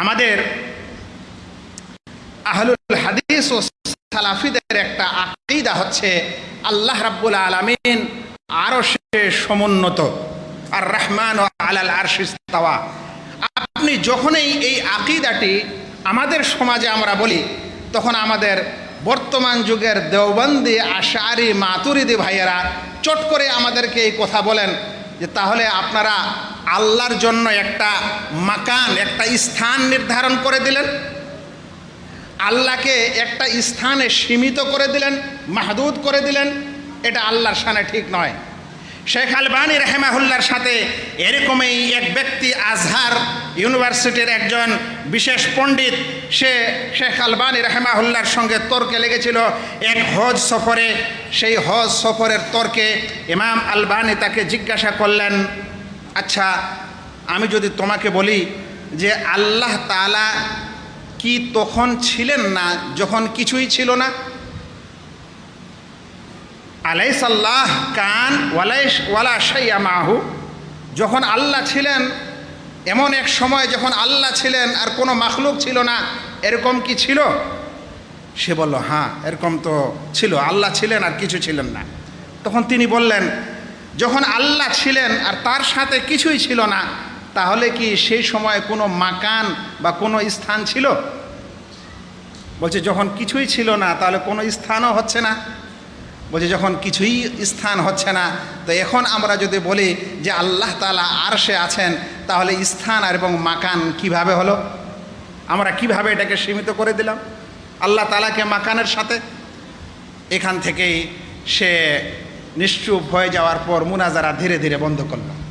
আমাদের আহলুল হাদিস ও সালাফিদের একটা আকিদা হচ্ছে আল্লাহ রাব্বুল আলামিন আরও সে সমুন্নত, আর রহমান ও আলাল আরশিস্তাওয়া আপনি যখনই এই আকিদাটি আমাদের সমাজে আমরা বলি, তখন আমাদের বর্তমান যুগের দেওবন্দি, আশারি, মাতুরিদি ভাইয়েরা চট করে আমাদেরকে এই কথা বলেন যে তাহলে আপনারা আল্লাহর জন্য একটা মাকান, একটা স্থান নির্ধারণ করে দিলেন। আল্লাহকে একটা স্থানে সীমিত করে দিলেন, মাহদুদ করে দিলেন। এটা আল্লাহর সানে ঠিক নয়। শেখ আলবানী রেহেমাহুল্লার সাথে এরকমই এক ব্যক্তি আজহার ইউনিভার্সিটির একজন বিশেষ পণ্ডিত, সে শেখ আলবানী রেহেমাহুল্লার সঙ্গে তর্কে লেগেছিল। এক হজ সফরে, সেই হজ সফরের তর্কে ইমাম আলবানী তাকে জিজ্ঞাসা করলেন আচ্ছা আমি যদি তোমাকে বলি যে আল্লাহ তালা কি তখন ছিলেন না, যখন কিছুই ছিল না? আলাইসাল্লাহ কান ওয়ালাইস ওয়ালা শাইয়া মাহু। যখন আল্লাহ ছিলেন, এমন এক সময় যখন আল্লাহ ছিলেন আর কোনো মাখলুক ছিল না, এরকম কি ছিল? সে বলল হ্যাঁ এরকম তো ছিল, আল্লাহ ছিলেন আর কিছু ছিলেন না। তখন তিনি বললেন যখন আল্লাহ ছিলেন আর তার সাথে কিছুই ছিল না, তাহলে কি সেই সময় কোনো মাকান বা কোনো স্থান ছিল? বলছে, যখন কিছুই ছিল না, তাহলে কোনো স্থানও হচ্ছে না। বলছে, যখন কিছুই স্থান হচ্ছে না, তো এখন আমরা যদি বলি যে আল্লাহ তালা আর সে আছেন, তাহলে স্থান আর এবং মাকান কীভাবে হলো? আমরা কীভাবে এটাকে সীমিত করে দিলাম? আল্লাহ তালাকে মাকানের সাথে? এখান থেকেই সে নিশ্চুপ হয়ে যাওয়ার পর মুনাজারা ধীরে ধীরে বন্ধ করল।